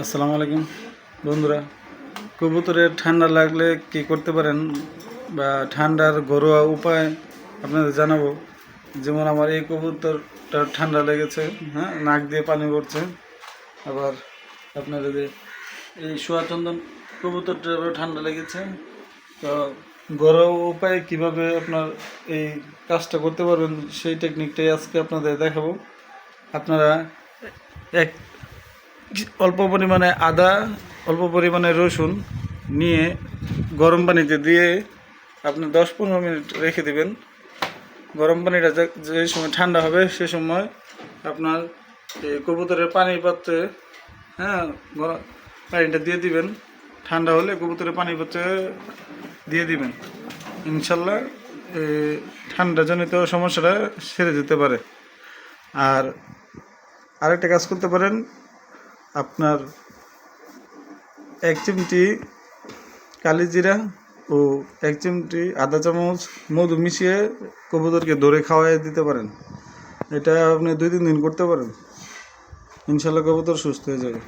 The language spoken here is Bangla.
আসসালামু আলাইকুম। বন্ধুরা, কবুতরের ঠান্ডা লাগলে কি করতে পারেন বা ঠান্ডার ঘরোয়া উপায় আপনাদের জানাব। যেমন আমার এই কবুতরটা ঠান্ডা লেগেছে হ্যাঁ নাক দিয়ে পানি পড়ছে। আবার আপনার এই যে এই সোয়াচন্দন কবুতরটারও ঠান্ডা লেগেছে। তো ঘরোয়া উপায়ে কীভাবে আপনার এই কাজটা করতে পারবেন সেই টেকনিকটাই আজকে আপনাদের দেখাবো। আপনারা এক অল্প পরিমাণে আদা, অল্প পরিমাণে রসুন নিয়ে গরম পানিতে দিয়ে আপনি দশ পনেরো মিনিট রেখে দেবেন। গরম পানিটা যে- সময় ঠান্ডা হবে সে সময় আপনার এই কবুতরের পানির পাত্রে হ্যাঁ পানিটা দিয়ে দিবেন। ঠান্ডা হলে কবুতরের পানির পাত্রে দিয়ে দিবেন। ইনশাল্লাহ ঠান্ডাজনিত সমস্যাটা সেরে যেতে পারে। আর আরেকটা কাজ করতে পারেন আপনার এক চিমটি কালিজিরা ও এক চিমটি আদা চামচ মধু মিশিয়ে কবুতরকে ধরে খাওয়াই দিতে পারেন। এটা আপনি দুই তিন দিন করতে পারেন। ইনশাল্লাহ কবুতর সুস্থ হয়ে যাবে।